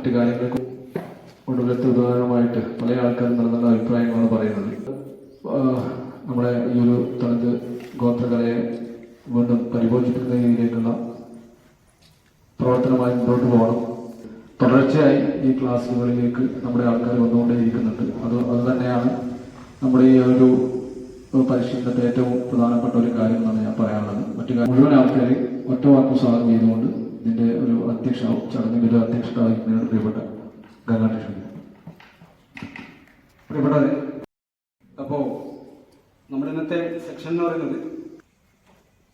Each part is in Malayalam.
മറ്റു കാര്യങ്ങൾക്ക് കൊണ്ടുവരത്തെ ഉദാഹരണമായിട്ട് പല ആൾക്കാരും നല്ല നല്ല അഭിപ്രായങ്ങളാണ് പറയുന്നത്. നമ്മുടെ ഈ ഒരു തനത് ഗോത്രകലയെ വീണ്ടും പരിപോഷിപ്പിക്കുന്ന രീതിയിലേക്കുള്ള പ്രവർത്തനമായി മുന്നോട്ട് പോകണം. തുടർച്ചയായി ഈ ക്ലാസ്സുകളിലേക്ക് നമ്മുടെ ആൾക്കാർ വന്നുകൊണ്ടേയിരിക്കുന്നുണ്ട്. അത് അത് തന്നെയാണ് നമ്മുടെ ഈ ഒരു പരിശീലനത്തെ ഏറ്റവും പ്രധാനപ്പെട്ട ഒരു കാര്യം എന്നാണ് ഞാൻ പറയാനുള്ളത്. മറ്റു മുഴുവൻ ആൾക്കാർ ഒറ്റ വാക്ക് സ്വാഗതം ചെയ്തുകൊണ്ട് ഇതിന്റെ ഒരു അധ്യക്ഷ ചടങ്ങിന്റെ ഒരു അധ്യക്ഷത പ്രിയപ്പെട്ട ഗംഗാകൃഷ്ണൻ പ്രിയപ്പെട്ട അപ്പോൾ നമ്മുടെ ഇന്നത്തെ സെക്ഷൻ എന്ന് പറയുന്നത്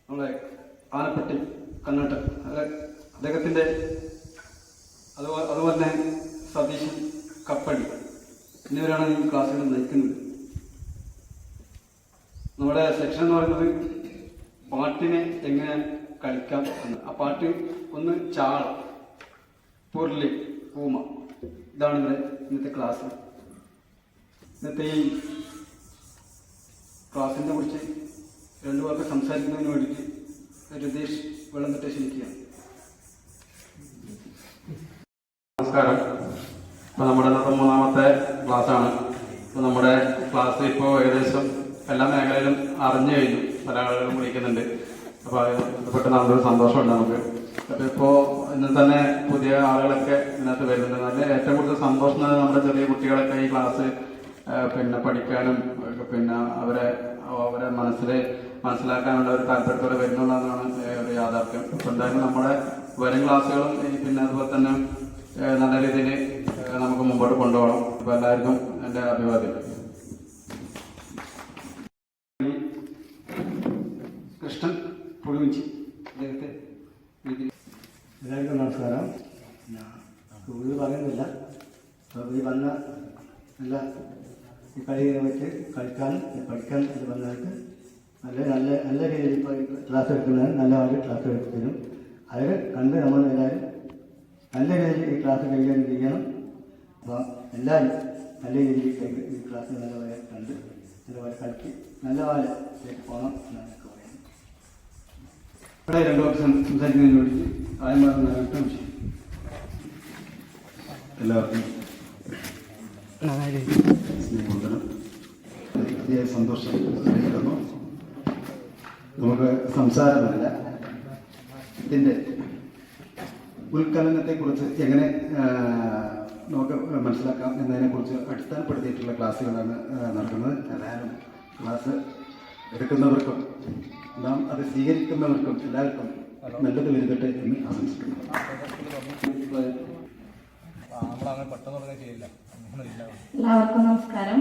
നമ്മളെ ആനപ്പെട്ടി കണ്ണട്ടൻ അതെ അദ്ദേഹത്തിന്റെ അതുപോലെ അതുപോലെ തന്നെ സതീശൻ കപ്പടി എന്നിവരാണ് ഈ ക്ലാസ്സുകൾ നയിക്കുന്നത്. നമ്മുടെ സെക്ഷൻ എന്ന് പറയുന്നത് പാട്ടിനെ എങ്ങനെ കളിക്കാം എന്ന്. ആ പാട്ട് ഒന്ന് ചാള പൊരുളി പൂമ. ഇതാണ് ഇവിടെ ഇന്നത്തെ ക്ലാസ് ഇന്നത്തെ ഈ ക്ലാസിനെ കുറിച്ച് രണ്ടു പേർക്ക് സംസാരിക്കുന്നതിന് വേണ്ടിയിട്ട് രതീഷ് വെള്ളം തൊട്ട് ക്ഷണിക്കുകയാണ്. നമസ്കാരം. ഇപ്പോൾ നമ്മുടെ ഇന്നത്തെ മൂന്നാമത്തെ ക്ലാസ്സാണ് ഇപ്പോൾ നമ്മുടെ ക്ലാസ് ഇപ്പോൾ ഏകദേശം എല്ലാ മേഖലയിലും അറിഞ്ഞു കഴിഞ്ഞു. പല ആളുകളും വിളിക്കുന്നുണ്ട്. അപ്പോൾ ബന്ധപ്പെട്ട് നല്ലൊരു സന്തോഷമുണ്ട് നമുക്ക്. അപ്പോൾ ഇപ്പോൾ ഇന്ന് തന്നെ പുതിയ ആളുകളൊക്കെ ഇതിനകത്ത് വരുന്നുണ്ട്. നല്ല ഏറ്റവും കൂടുതൽ സന്തോഷം തന്നെ നമ്മുടെ ചെറിയ കുട്ടികളൊക്കെ ഈ ക്ലാസ് പിന്നെ പഠിക്കാനും പിന്നെ അവരെ അവരെ മനസ്സിൽ മനസ്സിലാക്കാനുള്ള ഒരു താല്പര്യത്തോടെ വരുന്നുള്ളതാണ് ഒരു യാഥാർത്ഥ്യം. അപ്പോൾ എന്തായാലും നമ്മുടെ വരും ക്ലാസ്സുകളും പിന്നെ അതുപോലെ തന്നെ നല്ല രീതിയിൽ നമുക്ക് മുമ്പോട്ട് കൊണ്ടുപോകണം. അപ്പോൾ എല്ലാവർക്കും എന്റെ അഭിവാദ്യം. കൃഷ്ണൻ. പുളിവിഞ്ചി അദ്ദേഹത്തെ എല്ലാവർക്കും നമസ്കാരം. കൂടുതൽ പറയുന്നില്ല. ഈ വന്ന നല്ല ഈ കളിയെ വെച്ച് കളിക്കാനും പഠിക്കാൻ ഇത് വന്നവർക്ക് നല്ല നല്ല നല്ല രീതിയിൽ ഇപ്പോൾ ക്ലാസ് എടുക്കുന്നതിന് നല്ലപോലെ ക്ലാസ് എടുത്തരും അവർ കണ്ട് നമ്മൾ എല്ലാവരും നല്ല രീതിയിൽ ഈ ക്ലാസ് കൈകാര്യം ചെയ്യണം. അപ്പോൾ എല്ലാവരും നല്ല രീതിയിൽ ഈ ക്ലാസ് നല്ലപോലെ കണ്ട് നല്ലപോലെ കളിച്ച് നല്ലപോലെ പോകണം എന്നാണ് ഇവിടെ രണ്ടു വാക്ക് സം- സംസാരിക്കുന്നതിന് വേണ്ടി ആയമാർന്ന എല്ലാവർക്കും സ്നേഹവന്ദനം. സന്തോഷം അറിയിക്കുന്നു നമുക്ക് സംസാരമല്ല. ഇതിന്റെ ഉത്കലനത്തെക്കുറിച്ച് എങ്ങനെ നമുക്ക് മനസ്സിലാക്കാം എന്നതിനെക്കുറിച്ച് അടിസ്ഥാനപ്പെടുത്തിയിട്ടുള്ള ക്ലാസ്സുകളാണ് നടക്കുന്നത്. ഏതായാലും ക്ലാസ് എടുക്കുന്നവർക്കും നാം അത് സ്വീകരിക്കുന്നവർക്കും എല്ലാവർക്കും നല്ലത് വരുത്തട്ടെ എന്ന് ആശംസിക്കുന്നു. എല്ലാവർക്കും നമസ്കാരം.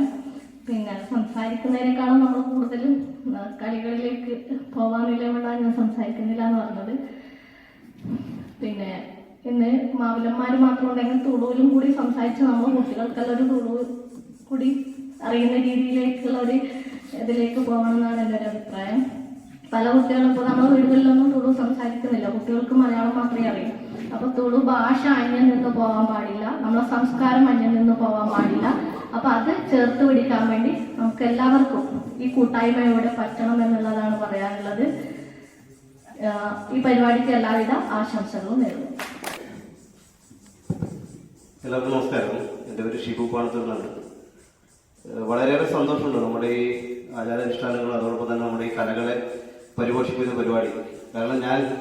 പിന്നെ സംസാരിക്കുന്നതിനേക്കാളും നമ്മൾ കൂടുതലും കളികളിലേക്ക് കളികളിലേക്ക് നിലവിലാണ് ഞാൻ സംസാരിക്കുന്നില്ല എന്ന് പറഞ്ഞത്. പിന്നെ ഇന്ന് മാവിലന്മാർ മാത്രം ഉണ്ടെങ്കിൽ തുളുവിലും കൂടി സംസാരിച്ച് നമ്മൾ കുട്ടികൾക്കെല്ലാം ഒരു തുളു കൂടി അറിയുന്ന രീതിയിലേക്കുള്ള ഒരു ഇതിലേക്ക് പോകണം എന്നാണ് എന്റെ ഒരു അഭിപ്രായം. പല കുട്ടികളും ഇപ്പോൾ നമ്മുടെ വീടുകളിലൊന്നും തുളു സംസാരിക്കുന്നില്ല. കുട്ടികൾക്ക് മലയാളം മാത്രമേ അറിയൂ. അപ്പൊ തുളു ഭാഷ അന്യം നിന്ന് പോകാൻ പാടില്ല. നമ്മളെ സംസ്കാരം അന്യം നിന്ന് പോകാൻ പാടില്ല. അപ്പൊ അത് ചേർത്ത് പിടിക്കാൻ വേണ്ടി നമുക്ക് എല്ലാവർക്കും ഈ കൂട്ടായ്മയോടെ പറ്റണം എന്നുള്ളതാണ് പറയാനുള്ളത്. ഈ പരിപാടിക്ക് എല്ലാവിധ ആശംസകളും നേരുന്നു. എല്ലാവർക്കും നമസ്കാരം. എന്റെ പേര് ഷിബു പാണത്തുള്ളാണ് വളരെയേറെ സന്തോഷമുണ്ട് നമ്മുടെ ഈ ആചാരാനുഷ്ഠാനങ്ങൾ അതോടൊപ്പം തന്നെ നമ്മുടെ ഈ കലകളെ പരിപോഷിപ്പിക്കുന്ന പരിപാടി. കാരണം ഞാൻ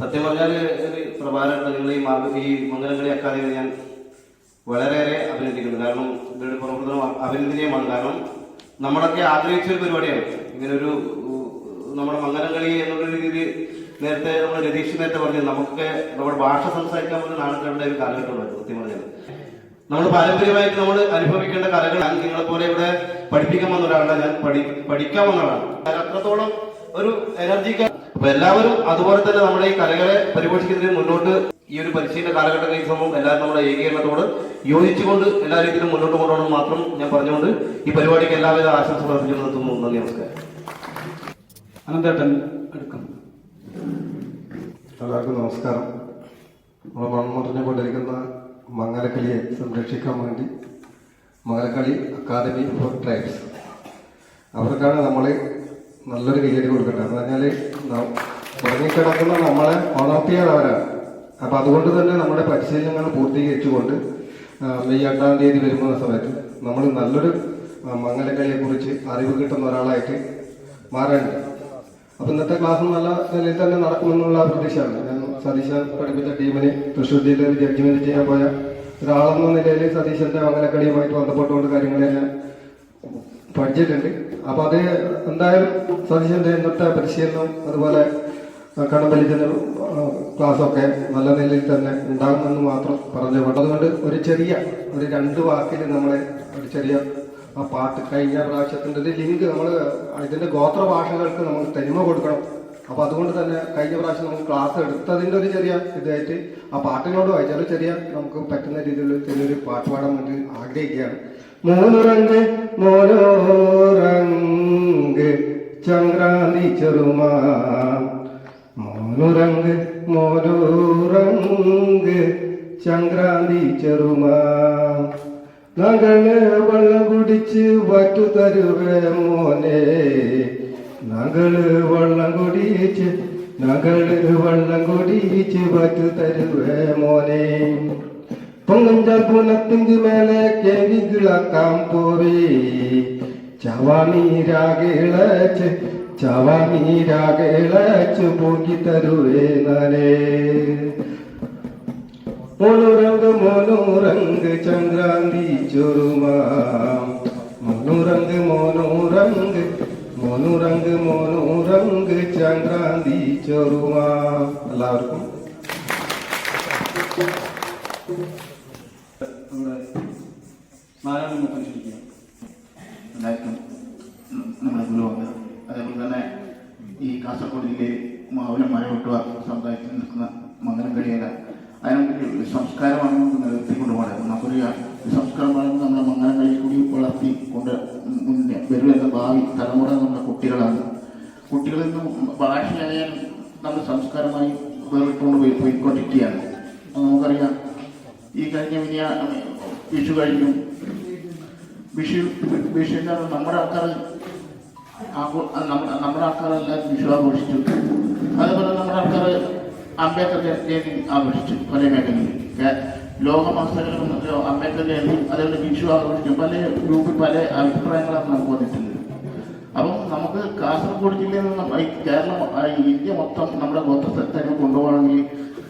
സത്യം പറഞ്ഞാൽ ഒരു പ്രഭാകരൻ നിങ്ങൾ ഈ മാ- ഈ മംഗലങ്ങളി അക്കാദമി ഞാൻ വളരെയേറെ അഭിനന്ദിക്കുന്നു. കാരണം ഇവരുടെ പ്രവർത്തനം അഭിനന്ദനീയമാണ്. കാരണം നമ്മളൊക്കെ ആഗ്രഹിച്ച ഒരു പരിപാടിയാണ്. ഇങ്ങനൊരു നമ്മുടെ മംഗലംകളി എന്നുള്ള രീതിയിൽ നേരത്തെ നമ്മൾ രതീഷ് നേരത്തെ പറഞ്ഞു നമുക്കൊക്കെ നമ്മുടെ ഭാഷ സംസാരിക്കാൻ പോലും നാടുകളുടെ ഒരു കാലഘട്ടമുണ്ടായിരുന്നു സത്യം പറഞ്ഞാൽ. നമ്മൾ പാരമ്പര്യമായിട്ട് നമ്മൾ അനുഭവിക്കേണ്ട കലകളാണ്. നിങ്ങളെപ്പോലെ നിങ്ങളെ പോലെ ഇവിടെ പഠിപ്പിക്കാൻ വന്ന ഒരാളാണ് ഞാൻ പഠി പഠിക്കാൻ വന്നതാണ് അത്രത്തോളം ഒരു എനർജി അപ്പൊ എല്ലാവരും അതുപോലെ തന്നെ നമ്മുടെ ഈ കലകളെ പരിപോഷിക്കുന്നതിന് മുന്നോട്ട് ഈ ഒരു പരിശീലന കാലഘട്ടം ഈ സംഭവം എല്ലാവരും നമ്മുടെ ഏകീകരണത്തോട് യോജിച്ചുകൊണ്ട് എല്ലാ രീതിയിലും മുന്നോട്ട് കൊണ്ടുപോകണം മാത്രം ഞാൻ പറഞ്ഞുകൊണ്ട് ഈ പരിപാടിക്ക് എല്ലാവിധ ആശംസകൾ അർപ്പിച്ചു നിർത്തുന്നു. നന്ദി നമസ്കാരം. അനന്തേട്ടൻ എടുക്കും എല്ലാവർക്കും നമസ്കാരം. നമ്മൾ മൺമറിഞ്ഞുകൊണ്ടിരിക്കുന്ന മംഗലക്കളിയെ സംരക്ഷിക്കാൻ വേണ്ടി മംഗലക്കളി അക്കാദമി ഫോർ ട്രൈബ്സ്. അവർക്കാണ് നമ്മൾ നല്ലൊരു കയ്യടി കൊടുക്കട്ടെ. എന്ന് പറഞ്ഞാൽ ഉറങ്ങിക്കിടക്കുന്ന നമ്മളെ ഉണർത്തിയത് അവരാണ് അപ്പം അതുകൊണ്ട് തന്നെ നമ്മുടെ പരിശീലനങ്ങൾ പൂർത്തീകരിച്ചുകൊണ്ട് മെയ് എട്ടാം തീയതി വരുന്ന സമയത്ത് നമ്മൾ നല്ലൊരു മംഗലക്കളിയെക്കുറിച്ച് അറിവ് കിട്ടുന്ന ഒരാളായിട്ട് മാറേണ്ടത് അപ്പം ഇന്നത്തെ ക്ലാസ് നല്ല നിലയിൽ തന്നെ നടക്കുമെന്നുള്ള പ്രതീക്ഷയാണ്. ഞാൻ സതീശൻ പഠിപ്പിച്ച ടീമിന് തൃശ്ശൂർ ജില്ലയിൽ ജഡ്ജ്മെന്റ് ചെയ്യാൻ പോയ ഒരാളെന്ന നിലയിൽ സതീശന്റെ മംഗലക്കളിയുമായിട്ട് ബന്ധപ്പെട്ടുകൊണ്ട് കാര്യങ്ങളെല്ലാം പഠിച്ചിട്ടുണ്ട്. അപ്പൊ അത് എന്തായാലും സതീശന്റെ ഇന്നത്തെ പരിശീലനം അതുപോലെ കടമ്പലിക്കുന്ന ക്ലാസ്സൊക്കെ നല്ല നിലയിൽ തന്നെ ഉണ്ടാകുമെന്ന് മാത്രം പറഞ്ഞു കൊണ്ട് അതുകൊണ്ട് ഒരു ചെറിയ ഒരു രണ്ട് വാക്കിൽ നമ്മളെ ഒരു ചെറിയ ആ പാട്ട് കഴിഞ്ഞ പ്രാവശ്യത്തിന്റെ ഒരു ലിങ്ക് നമ്മൾ ഇതിന്റെ ഗോത്ര ഭാഷകൾക്ക് നമ്മൾ തനിമ കൊടുക്കണം. അപ്പൊ അതുകൊണ്ട് തന്നെ കഴിഞ്ഞ പ്രാവശ്യം നമുക്ക് ക്ലാസ് എടുത്തതിന്റെ ഒരു ചെറിയ ഇതായിട്ട് ആ പാട്ടിനോട് വായിച്ചാൽ ചെറിയ നമുക്ക് പറ്റുന്ന രീതിയിലുള്ള ചെറിയൊരു പാട്ട് പാടാൻ വേണ്ടി ആഗ്രഹിക്കുകയാണ്. മോനുറങ്ക് മോനോറങ്ക് ചങ്ക്രാന്തി ചെറുമാ. മൂന്നുറങ്ക് മോനോറങ്ക് ചങ്ക്രാന്തി ചെറുമാ. നകൾ വെള്ളം കുടിച്ച് വറ്റു തരുവേ മോനെ. നകൾ വെള്ളം കുടിച്ച് നകൾ വെള്ളം കുടിച്ച് വറ്റു തരുവേ മോനെ. പൊങ്ങഞ്ചാൽ പുനത്തിങ്ക് മേലെ കേവികളാക്കാം പോവേ ചവാനീരാകിളച്ച് ചവാനീരാകിളച്ച് പോക്കി തരുവേ നാനേ മോനുറങ്ക് മോനുറങ്ക് ചന്ദ്രാന്തി ചുരുമാ മോനുറങ്ക് മോനുറങ്ക് മോനുറങ്ക് മോനുറങ്ക് ചന്ദ്രാന്തി ചൊറുമാ എല്ലാവർക്കും നമ്മുടെ നാരായണ പരിശോധിക്കുക എല്ലാവർക്കും നമ്മുടെ ഗുരുവാണ് അതേപോലെ തന്നെ ഈ കാസർഗോഡ് ജില്ലയിൽ മാവുലം മലകൊട്ടുക സമുദായത്തിൽ നിൽക്കുന്ന കഴിയല അതിനൊരു സംസ്കാരമാണ് നമുക്ക് നിലനിർത്തിക്കൊണ്ട് പോകേണ്ടത് നമുക്കറിയാം സംസ്കാരമാണ് നമ്മുടെ മംഗലം കളി കൂടി വളർത്തി കൊണ്ട് മുന്നേ വരുന്ന ഭാവി തലമുറ നമ്മുടെ കുട്ടികളാണ് കുട്ടികളിൽ നിന്നും ഭാഷയായാലും നമ്മുടെ സംസ്കാരമായി വേറിട്ടുകൊണ്ട് പോയി പോയിക്കൊണ്ടിരിക്കുകയാണ് നമുക്കറിയാം ഈ കഴിഞ്ഞ വിനിയ വിഷു കഴിഞ്ഞു. വിഷു വിഷു എന്ന് പറഞ്ഞാൽ നമ്മുടെ ആൾക്കാർ നമ്മുടെ ആൾക്കാരെല്ലാം വിഷു ആഘോഷിച്ചു. അതുപോലെ നമ്മുടെ ആൾക്കാർ അംബേദ്കർ ജയന്തി ആഘോഷിച്ചു പല മേഖലയിൽ. ലോകമാസങ്ങളിലും അംബേദ്കർ ജയന്തി അതേപോലെ വിഷു ആഘോഷിച്ചു. പല ഗ്രൂപ്പിൽ പല അഭിപ്രായങ്ങളാണ് നമുക്ക് വന്നിട്ടുണ്ട് അപ്പം നമുക്ക് കാസർഗോഡ് ജില്ലയിൽ നിന്ന് കേരളം ഇന്ത്യ മൊത്തം നമ്മുടെ ഗോത്രത്തെ കൊണ്ടുപോകണമെങ്കിൽ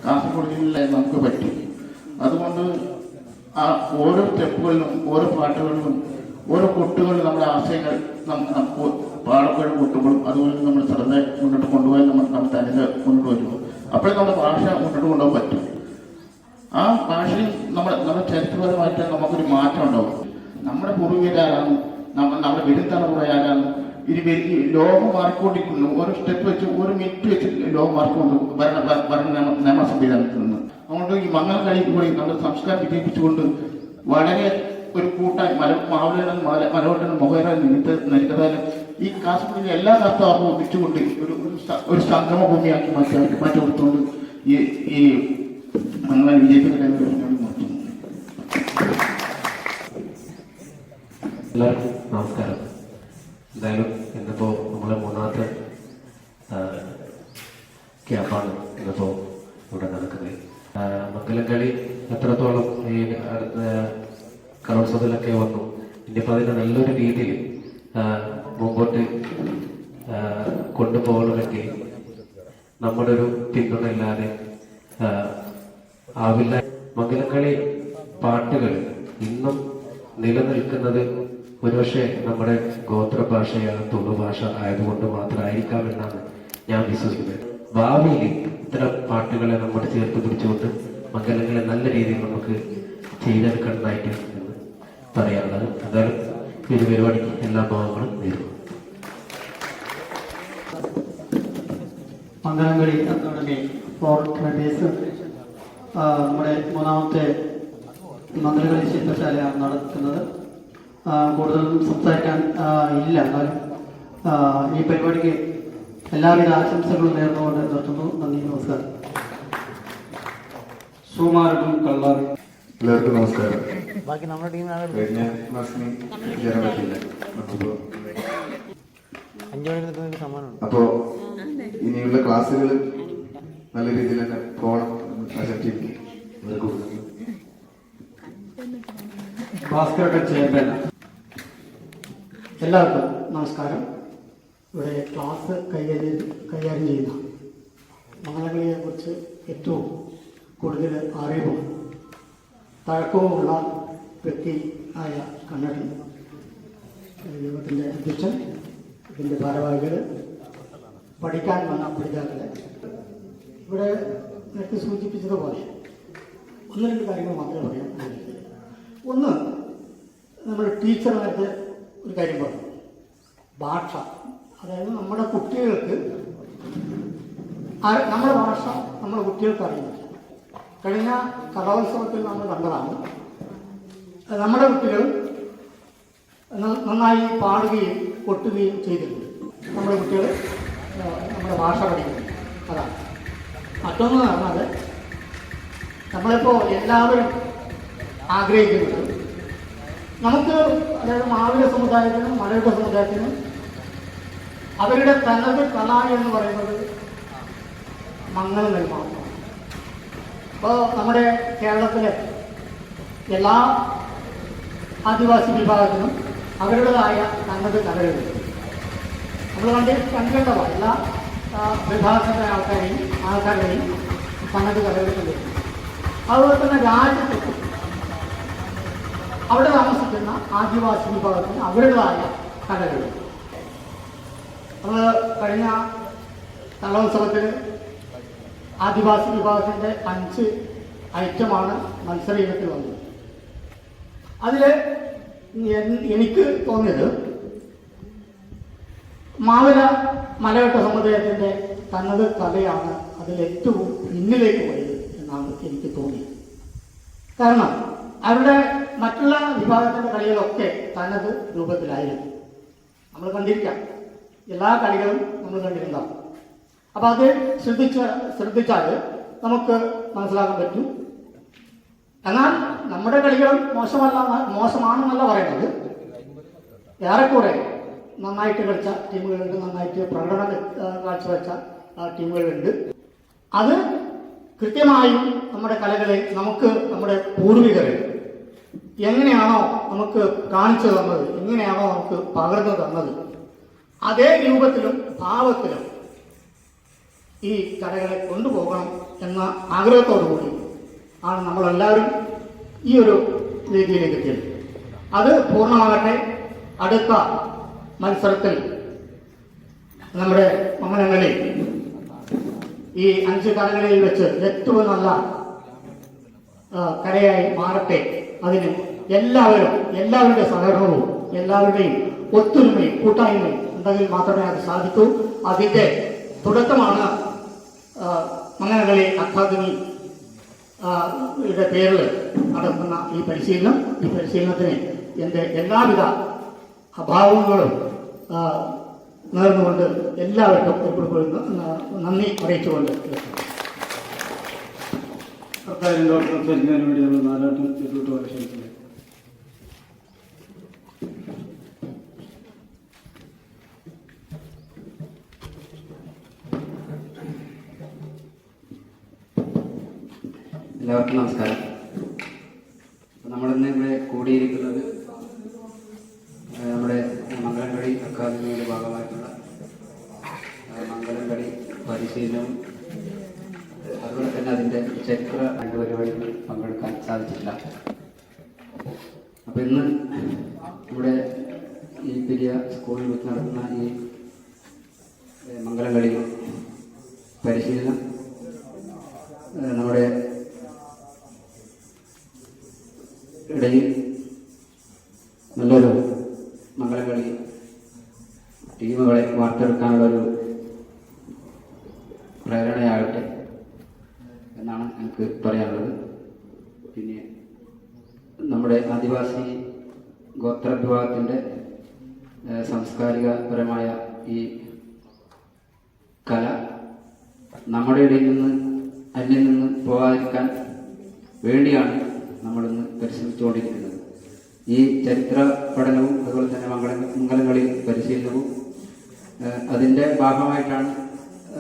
കാസർഗോഡ് ജില്ലയിൽ നമുക്ക് പറ്റും. അതുകൊണ്ട് ആ ഓരോ സ്റ്റെപ്പുകളിലും ഓരോ പാട്ടുകളിലും ഓരോ കൊട്ടുകളിലും നമ്മുടെ ആശയങ്ങൾ നമുക്ക് പാടപ്പോഴും കൊട്ടുമ്പോഴും അതുപോലെ നമ്മൾ ശ്രദ്ധ മുന്നോട്ട് കൊണ്ടുപോയാൽ നമ്മൾ നമ്മൾ തന്നെ മുന്നോട്ട് വരുമ്പോൾ അപ്പോഴേ നമ്മുടെ ഭാഷ മുന്നോട്ട് കൊണ്ടുപോകാൻ പറ്റും. ആ ഭാഷയിൽ നമ്മൾ നമ്മുടെ ചരിത്രപരമായിട്ട് നമുക്കൊരു മാറ്റം ഉണ്ടാവും. നമ്മുടെ പൂർവികരാരാണ് നമ്മൾ നമ്മുടെ വരും ഇനി വരും- ലോകം മാറിക്കൊണ്ടിരിക്കുന്നു. ഓരോ സ്റ്റെപ്പ് വെച്ച് ഒരു മിനിറ്റ് വെച്ച് ലോകം മാറിക്കൊണ്ട് ഭരണ ഭരണ നിയമ സംവിധാനത്തിൽ നിന്ന് അതുകൊണ്ട് ഈ മംഗള കളി കൂടി നമ്മുടെ സംസ്കാരം വിജയിപ്പിച്ചുകൊണ്ട് വളരെ ഒരു കൂട്ടായി മല മാവലനും മല മലവട്ടനും മൊഹേറ നിമിത്ത നരിക്കതാലും ഈ കാസർഗോഡിലെ എല്ലാ കർത്താവും ഒന്നിച്ചുകൊണ്ട് ഒരു ഒരു സംഗമ ഭൂമിയാക്കി മാറ്റി മാറ്റി കൊടുത്തുകൊണ്ട് ഈ ഈ മംഗള നിർത്തുന്നു. എല്ലാവർക്കും നമസ്കാരം. എന്തായാലും ഇന്നിപ്പോൾ നമ്മളെ മൂന്നാമത്തെ ക്യാമ്പാണ് ഇന്നിപ്പോൾ ഇവിടെ നടക്കുന്നത്. മംഗലം കളി എത്രത്തോളം ഈ അടുത്ത കലോത്സവത്തിലൊക്കെ വന്നു. ഇനിയിപ്പോൾ അതിനെ നല്ലൊരു രീതിയിൽ മുമ്പോട്ട് കൊണ്ടുപോകണമെങ്കിൽ നമ്മുടെ ഒരു പിന്തുണ ഇല്ലാതെ ആവില്ല. മംഗലക്കളി പാട്ടുകൾ ഇന്നും നിലനിൽക്കുന്നത് ഒരുപക്ഷെ നമ്മുടെ ഗോത്രഭാഷയായ തുളു ഭാഷ ആയതുകൊണ്ട് മാത്രമായിരിക്കാം എന്നാണ് ഞാൻ വിശ്വസിക്കുന്നത്. ഭാവിയിൽ ഇത്തരം പാട്ടുകളെ നമ്മൾ ചേർത്ത് പിടിച്ചുകൊണ്ട് മംഗലങ്ങളെ നല്ല രീതിയിൽ നമുക്ക് ചെയ്തെടുക്കേണ്ടതായിട്ട് പറയാനുള്ളത്. എന്തായാലും ഈ ഒരു പരിപാടിക്ക് എല്ലാ ഭാവങ്ങളും നേരിടും മംഗലംകളി അക്കാദമി ഫോർ ട്വന്റീസ് നമ്മുടെ മൂന്നാമത്തെ മംഗലകളി ശില്പശാലയാണ് നടത്തുന്നത്. കൂടുതലൊന്നും സംസാരിക്കാൻ ഇല്ല. എന്നാലും ഈ പരിപാടിക്ക് എല്ലാവിധ ആശംസകളും നേർന്നുകൊണ്ട് നിർത്തുന്നു. നന്ദി നമസ്കാരം. സുമാരട്ടും കള്ളാറും എല്ലാവർക്കും നമസ്കാരം. കഴിഞ്ഞ നമ്മുടെ ചേരാൻ പറ്റില്ല അപ്പോൾ അപ്പോൾ ഇനിയുള്ള ക്ലാസ്സുകൾ നല്ല രീതിയിൽ തന്നെ പോകണം. ഭാസ്കരൊക്കെ ചെയ്യാൻ എല്ലാവർക്കും നമസ്കാരം. ഇവിടെ ക്ലാസ് കൈകാര്യം കൈകാര്യം ചെയ്യുന്ന കുറിച്ച് ഏറ്റവും കൂടുതൽ അറിവും തഴക്കവുമുള്ള വ്യക്തി ആയ കണ്ണടൻ ദൈവത്തിന്റെ അധ്യക്ഷൻ ഇതിന്റെ ഭാരവാഹികൾ പഠിക്കാൻ വന്ന പഠിതാക്കൾ ഇവിടെ നേരത്തെ സൂചിപ്പിച്ചതുപോലെ ഒന്ന് രണ്ട് കാര്യങ്ങൾ മാത്രമേ പറയാൻ ഒന്ന് നമ്മൾ ടീച്ചർമാർക്ക് ഒരു കാര്യം പറഞ്ഞു ഭാഷ അതായത് നമ്മുടെ കുട്ടികൾക്ക് നമ്മുടെ ഭാഷ നമ്മുടെ കുട്ടികൾക്ക് അറിയില്ല. കഴിഞ്ഞ കലോത്സവത്തിൽ നമ്മൾ കണ്ടതാണ്. നമ്മുടെ കുട്ടികൾ നന്നായി പാടുകയും കൊട്ടുകയും ചെയ്തിട്ടുണ്ട്. നമ്മുടെ കുട്ടികൾ നമ്മുടെ ഭാഷ പഠിക്കുന്നു. അതാണ്. മറ്റൊന്ന് പറഞ്ഞാൽ നമ്മളിപ്പോൾ എല്ലാവരും ആഗ്രഹിക്കുന്നത് നമുക്ക് അതായത് മാവില സമുദായത്തിനും മലയുടെ സമുദായത്തിനും അവരുടെ തനത് കല എന്ന് പറയുന്നത് മംഗളങ്ങൾ മാത്രമാണ് ഇപ്പോൾ നമ്മുടെ കേരളത്തിലെ എല്ലാ ആദിവാസി വിഭാഗത്തിനും അവരുടേതായ തനത് കലകളുണ്ട് നമ്മൾ കണ്ട് കണ്ടിട്ടുണ്ടോ എല്ലാ വിഭാഗത്തിലെ ആൾക്കാരെയും ആൾക്കാരുടെയും തനത് കലകളുണ്ട് അതുപോലെ തന്നെ രാജ്യത്ത് അവിടെ താമസിക്കുന്ന ആദിവാസി വിഭാഗത്തിന് അവരുടേതായ കലകളുണ്ട് നമ്മൾ കഴിഞ്ഞ കലോത്സവത്തിൽ ആദിവാസി വിഭാഗത്തിന്റെ അഞ്ച് ഐറ്റമാണ് മത്സര ഇനത്തിൽ വന്നത് അതിൽ എനിക്ക് തോന്നിയത് മാവില മലയോട്ട സമുദായത്തിന്റെ തനത് കലയാണ് അതിൽ ഏറ്റവും പിന്നിലേക്ക് പോയത് എന്നാണ് എനിക്ക് തോന്നിയത്. കാരണം അവരുടെ മറ്റുള്ള വിഭാഗത്തിന്റെ കളികളൊക്കെ തനത് രൂപത്തിലായിരുന്നു. നമ്മൾ കണ്ടിരിക്കാം. എല്ലാ കളികളും നമ്മൾ കണ്ടിരുന്നതാണ് അപ്പോൾ അത് ശ്രദ്ധിച്ച ശ്രദ്ധിച്ചാൽ നമുക്ക് മനസ്സിലാക്കാൻ പറ്റും. എന്നാൽ നമ്മുടെ കളികളും മോശമല്ല മോശമാണെന്നല്ല പറയുന്നത്. ഏറെക്കുറെ നന്നായിട്ട് കളിച്ച ടീമുകളുണ്ട് നന്നായിട്ട് പ്രകടനം കാഴ്ചവെച്ച ടീമുകളുണ്ട്. അത് കൃത്യമായും നമ്മുടെ കലകളെ നമുക്ക് നമ്മുടെ പൂർവികരെ എങ്ങനെയാണോ നമുക്ക് കാണിച്ചു തന്നത് എങ്ങനെയാണോ നമുക്ക് പകർന്നു തന്നത് അതേ രൂപത്തിലും ഭാവത്തിലും ഈ കലകളെ കൊണ്ടുപോകണം എന്ന ആഗ്രഹത്തോടു കൂടി ആണ് നമ്മളെല്ലാവരും ഈ ഒരു രീതിയിലേക്ക് എത്തിയത്. അത് പൂർണമാകട്ടെ അടുത്ത മത്സരത്തിൽ നമ്മുടെ മമനങ്ങളിൽ ഈ അഞ്ച് കലകളിൽ വെച്ച് ഏറ്റവും നല്ല കലയായി മാറട്ടെ. അതിന് എല്ലാവരും എല്ലാവരുടെ സഹകരണവും എല്ലാവരുടെയും ഒത്തൊരുമയും കൂട്ടായ്മയും ഉണ്ടെങ്കിൽ മാത്രമേ അത് സാധിക്കൂ. അതിന്റെ തുടക്കമാണ് മംഗനകളി അക്കാദമി യുടെ പേരിൽ നടക്കുന്ന ഈ പരിശീലനം. ഈ പരിശീലനത്തിന് എന്റെ എല്ലാവിധ അഭാവങ്ങളും നേർന്നുകൊണ്ട് എല്ലാവർക്കും ന- നന്ദി അറിയിച്ചുകൊണ്ട്. സർക്കാരിന്റെ സംസാരിക്കുന്നതിന് വേണ്ടി നമ്മൾ നാലാട്ടും ക്ഷണിക്കുന്നത് എല്ലാവർക്കും നമസ്കാരം. നമ്മൾ നമ്മളിന്ന് ഇവിടെ കൂടിയിരിക്കുന്നത് നമ്മുടെ മംഗലംകളി അക്കാദമിയുടെ ഭാഗമായിട്ടുള്ള മംഗലംകളി പരിശീലനവും അതുപോലെ തന്നെ അതിന്റെ ചരിത്ര രണ്ട് പരിപാടികൾ പങ്കെടുക്കാൻ സാധിച്ചില്ല അപ്പോൾ ഇന്ന് ഇവിടെ ഈ പെരിയ സ്കൂളിൽ വെച്ച് നടത്തുന്ന ഈ മംഗലംകളി പരിശീലനം ഏ, നമ്മുടെ ഇടയിൽ നല്ലൊരു മംഗലകളി ടീമുകളെ വാർത്തെടുക്കാനുള്ള ഒരു പ്രേരണയാകട്ടെ എന്നാണ് എനിക്ക് പറയാനുള്ളത് പിന്നെ നമ്മുടെ ആദിവാസി ഗോത്ര വിഭാഗത്തിന്റെ ഏഹ്, സാംസ്കാരികപരമായ ഈ കല നമ്മുടെ ഇടയിൽ നിന്ന് അന്യം നിന്ന് പോകാതിരിക്കാൻ വേണ്ടിയാണ് നമ്മളിന്ന് പരിശ്രമിച്ചുകൊണ്ടിരിക്കുന്നത് ഈ ചരിത്ര പഠനവും അതുപോലെ തന്നെ മംഗള മംഗലങ്ങളിൽ പരിശീലനവും അതിന്റെ ഭാഗമായിട്ടാണ്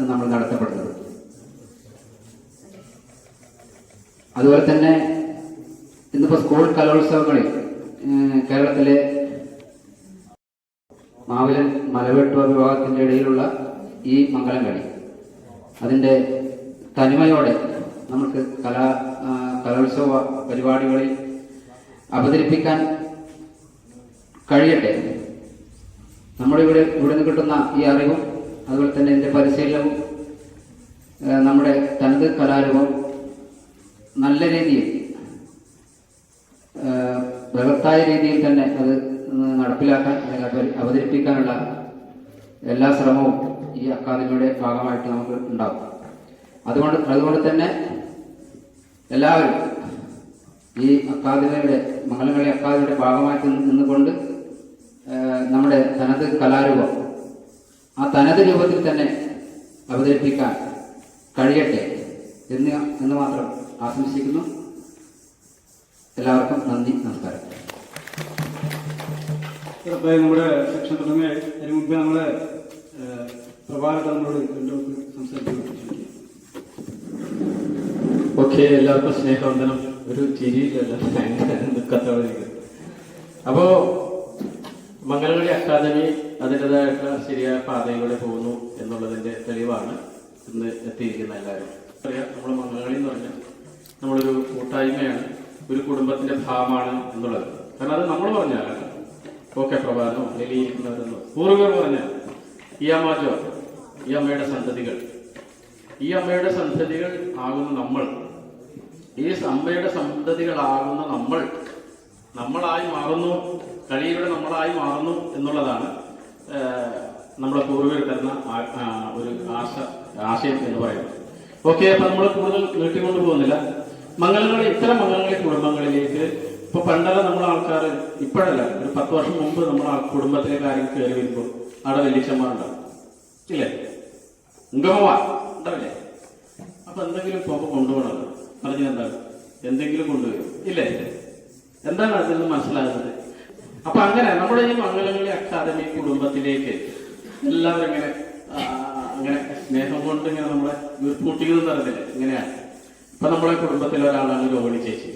നമ്മൾ നടത്തപ്പെടുന്നത്. അതുപോലെ തന്നെ ഇന്നിപ്പോൾ സ്കൂൾ കലോത്സവങ്ങളിൽ കേരളത്തിലെ മാവിലൻ മലവെട്ടുവ വിഭാഗത്തിന്റെ ഇടയിലുള്ള ഈ മംഗലം കളി അതിന്റെ തനിമയോടെ നമുക്ക് കലാ കലോത്സവ പരിപാടികളിൽ അവതരിപ്പിക്കാൻ കഴിയട്ടെ. നമ്മുടെ ഇവിടെ നിന്ന് കിട്ടുന്ന ഈ അറിവും അതുപോലെ തന്നെ എന്റെ പരിശീലനവും നമ്മുടെ തനത് കലാരൂപം നല്ല രീതിയിൽ ബൃഹത്തായ രീതിയിൽ തന്നെ അത് നടപ്പിലാക്കാൻ അല്ലെങ്കിൽ അവതരിപ്പിക്കാനുള്ള എല്ലാ ശ്രമവും ഈ അക്കാദമിയുടെ ഭാഗമായിട്ട് നമുക്ക് ഉണ്ടാകും. അതുകൊണ്ട് അതുകൊണ്ട് തന്നെ എല്ലാവരും ഈ അക്കാദമിയുടെ മംഗലങ്ങളി അക്കാദമിയുടെ ഭാഗമായി നിന്നുകൊണ്ട് നമ്മുടെ തനത് കലാരൂപം ആ തനത് രൂപത്തിൽ തന്നെ അവതരിപ്പിക്കാൻ കഴിയട്ടെ എന്ന് എന്ന് മാത്രം ആശംസിക്കുന്നു. എല്ലാവർക്കും നന്ദി നമസ്കാരം. നമ്മുടെ സെക്ഷൻ തുടങ്ങിയ അതിന് മുമ്പേ നമ്മളെ പ്രഭാകരൻ നമ്മളോട് രണ്ടു ഓക്കെ എല്ലാവർക്കും സ്നേഹവന്ദനം. ഒരു ചിരിയിലല്ല അപ്പോ മംഗലകളി അക്കാദമി അതിന്റെതായിട്ടുള്ള ശരിയായ പാതയിലൂടെ പോകുന്നു എന്നുള്ളതിന്റെ തെളിവാണ് ഇന്ന് എത്തിയിരിക്കുന്ന എല്ലാവരും. അറിയാം നമ്മൾ മംഗലകളി എന്ന് പറഞ്ഞാൽ നമ്മളൊരു കൂട്ടായ്മയാണ് ഒരു കുടുംബത്തിന്റെ ഭാഗമാണ് എന്നുള്ളത്. കാരണം അത് നമ്മൾ പറഞ്ഞാലാണ് ഓക്കെ പ്രഭാതമോ എലിയിരിക്കുന്നവരെന്നോ പൂർവികർ പറഞ്ഞാൽ ഈ അമ്മാജോ ഈ അമ്മയുടെ സന്തതികൾ. ഈ അമ്മയുടെ സന്തതികൾ ആകുന്ന നമ്മൾ. ഈ സമ്മയുടെ സന്തതികളാകുന്ന നമ്മൾ നമ്മളായി മാറുന്നു കഴിയിലൂടെ നമ്മളായി മാറുന്നു എന്നുള്ളതാണ് നമ്മുടെ പൂർവികർ തരുന്ന ഒരു ആശ ആശയം എന്ന് പറയുന്നത്. ഓക്കെ അപ്പൊ നമ്മൾ കൂടുതൽ നീട്ടിക്കൊണ്ട് പോകുന്നില്ല. മംഗലങ്ങളി ഇത്തരം മംഗലങ്ങളി കുടുംബങ്ങളിലേക്ക് ഇപ്പൊ പണ്ടല്ല നമ്മൾ ആൾക്കാർ ഇപ്പോഴല്ല ഒരു പത്ത് വർഷം മുമ്പ് നമ്മൾ കുടുംബത്തിലെ കാര്യം കയറി വരുമ്പോൾ അവിടെ വലിയച്ഛന്മാരുണ്ടാവും. ഇല്ലേ? ഉണ്ടാവില്ലേ? അപ്പൊ എന്തെങ്കിലും പോക്ക് കൊണ്ടുപോകണം. പറഞ്ഞത് എന്താണ്? എന്തെങ്കിലും കൊണ്ടുവരും ഇല്ലേ എന്താണ് അതിൽ നിന്ന് മനസ്സിലാകുന്നത്? അപ്പൊ അങ്ങനെ നമ്മുടെ ഈ മംഗലങ്ങളി അക്കാദമി കുടുംബത്തിലേക്ക് എല്ലാവരും ഇങ്ങനെ അങ്ങനെ സ്നേഹം കൊണ്ട് ഇങ്ങനെ നമ്മളെ വീർപ്പൂട്ടിയെന്ന് പറഞ്ഞില്ലേ ഇങ്ങനെയാണ് ഇപ്പൊ നമ്മുടെ കുടുംബത്തിലെ ഒരാളാണ് രോഹിണി ചേച്ചി.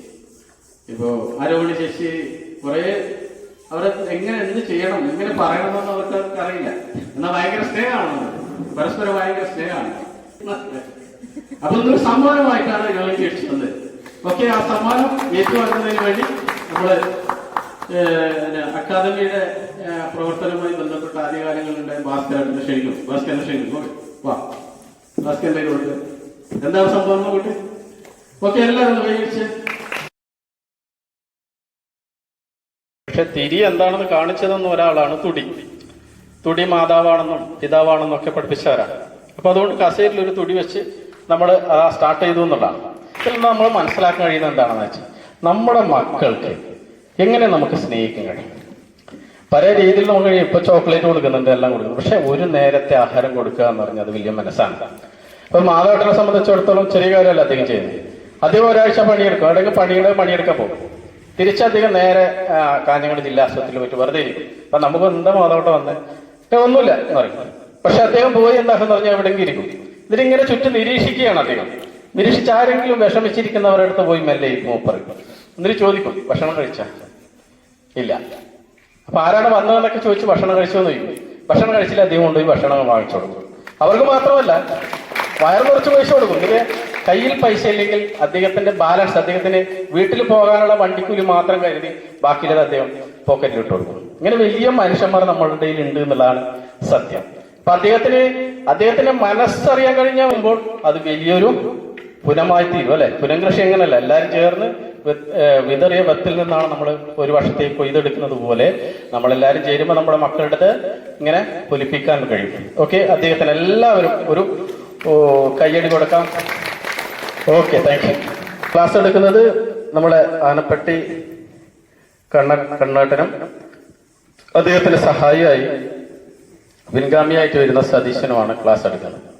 ഇപ്പോ ആ രോഹിണി ചേച്ചി കുറെ അവരെ എങ്ങനെ എന്ത് ചെയ്യണം എങ്ങനെ പറയണമെന്ന് അവർക്ക് അറിയില്ല. എന്നാ ഭയങ്കര സ്നേഹമാണ്. പരസ്പരം ഭയങ്കര സ്നേഹമാണ്. അപ്പൊ ഒരു സമ്മാനമായിട്ടാണ് ഞങ്ങൾ വന്നത് ഓക്കെ ആ സമ്മാനം ഏറ്റുവാങ്ങുന്നതിന് വേണ്ടി നമ്മൾ അക്കാദമിയുടെ പ്രവർത്തനവുമായി ബന്ധപ്പെട്ട ആദ്യകാലങ്ങളിലുണ്ട് ഭാസ്കരനെ ക്ഷണിക്കും. ഭാസ്കരനെ ക്ഷണിക്കും. ഓക്കെ വാ. ഭാസ്കരന്റെ കൊടുത്ത് എന്താണ് സംഭവം നോക്കട്ടെ ഓക്കെ എല്ലാവരും ഉപയോഗിച്ച് പക്ഷെ തിരി എന്താണെന്ന് കാണിച്ചതെന്ന് ഒരാളാണ് തുടി. തുടി മാതാവാണെന്നും പിതാവാണെന്നും ഒക്കെ പഠിപ്പിച്ചവരാണ്. അപ്പൊ അതുകൊണ്ട് കസേരയിൽ ഒരു തുടി വെച്ച് നമ്മൾ സ്റ്റാർട്ട് ചെയ്തു എന്നുള്ളതാണ്. ഇതിൽ നമ്മൾ മനസ്സിലാക്കാൻ കഴിയുന്നത് എന്താണെന്ന് വെച്ചാൽ നമ്മുടെ മക്കൾക്ക് എങ്ങനെ നമുക്ക് സ്നേഹിക്കാൻ കഴിയും? പല രീതിയിൽ നമുക്ക് ഇപ്പൊ ചോക്ലേറ്റ് കൊടുക്കുന്നുണ്ട് എല്ലാം കൊടുക്കുന്നു. പക്ഷെ ഒരു നേരത്തെ ആഹാരം കൊടുക്കുക എന്ന് പറഞ്ഞാൽ അത് വലിയ മനസ്സാണ്. അപ്പൊ മാതാപിതാക്കളെ സംബന്ധിച്ചിടത്തോളം ചെറിയ കാര്യമല്ല അധികം ചെയ്യുന്നത്. അധികം ഒരാഴ്ച പണിയെടുക്കും. അവിടെയൊക്കെ പണിയുടെ പണിയെടുക്കാൻ പോകും. തിരിച്ചധികം നേരെ കാഞ്ഞങ്ങാട് ജില്ലാ ആശുപത്രിയിൽ പോയിട്ട് വെറുതെ ഇരിക്കും. അപ്പൊ നമുക്ക് എന്താ മാതാവട്ടെ വന്ന്? ഒന്നുമില്ല എന്ന് പറയും. പക്ഷെ അദ്ദേഹം പോയി എന്താണെന്ന് പറഞ്ഞാൽ എവിടെയെങ്കിലും ഇരിക്കും. ഇതിലിങ്ങനെ ചുറ്റും നിരീക്ഷിക്കുകയാണ് അദ്ദേഹം. നിരീക്ഷിച്ച് ആരെങ്കിലും വിഷമിച്ചിരിക്കുന്നവരുടെ അടുത്ത് പോയി മെല്ലെ മൂപ്പർ എന്നിട്ട് ചോദിക്കും ഭക്ഷണം കഴിച്ച? ഇല്ല. അപ്പൊ ആരാണ് വന്നതെന്നൊക്കെ ചോദിച്ച് ഭക്ഷണം കഴിച്ചോ? എന്ന് ചോദിക്കും. ഭക്ഷണം കഴിച്ചില്ല അദ്ദേഹം കൊണ്ടുപോയി ഭക്ഷണം വാങ്ങിച്ചു കൊടുക്കും. അവർക്ക് മാത്രമല്ല വയർ കുറച്ച് പൈസ കൊടുക്കും. ഇതിന് കയ്യിൽ പൈസ ഇല്ലെങ്കിൽ അദ്ദേഹത്തിന്റെ ബാലൻസ് അദ്ദേഹത്തിന് വീട്ടിൽ പോകാനുള്ള വണ്ടിക്കൂലി മാത്രം കരുതി ബാക്കിയുള്ളത് അദ്ദേഹം പോക്കറ്റിൽ ഇട്ട് കൊടുക്കും. ഇങ്ങനെ വലിയ മനുഷ്യന്മാർ നമ്മളുടെ ഇടയിൽ ഉണ്ട് എന്നുള്ളതാണ് സത്യം. അപ്പൊ അദ്ദേഹത്തിന് അദ്ദേഹത്തിന്റെ മനസ്സറിയാൻ കഴിഞ്ഞാകുമ്പോൾ അത് വലിയൊരു പുനമായി തീരും അല്ലെ? പുനംകൃഷി എങ്ങനെയല്ല? എല്ലാവരും ചേർന്ന് വിതറിയ വെത്തിൽ നിന്നാണ് നമ്മൾ ഒരു വർഷത്തേക്ക് കൊയ്തെടുക്കുന്നത് പോലെ നമ്മളെല്ലാവരും ചേരുമ്പോൾ നമ്മുടെ മക്കളുടെ ഇങ്ങനെ പൊലിപ്പിക്കാൻ കഴിയും. ഓക്കെ? അദ്ദേഹത്തിന് എല്ലാവരും ഒരു കയ്യടി കൊടുക്കാം. ഓക്കെ താങ്ക് യു ക്ലാസ് എടുക്കുന്നത് നമ്മുടെ ആനപ്പെട്ടി കണ്ണ കണ്ണാട്ടനും അദ്ദേഹത്തിന് സഹായിയായി. പിൻഗാമിയായിട്ട് വരുന്ന സതീശനുമാണ് ക്ലാസ് എടുക്കുന്നത്.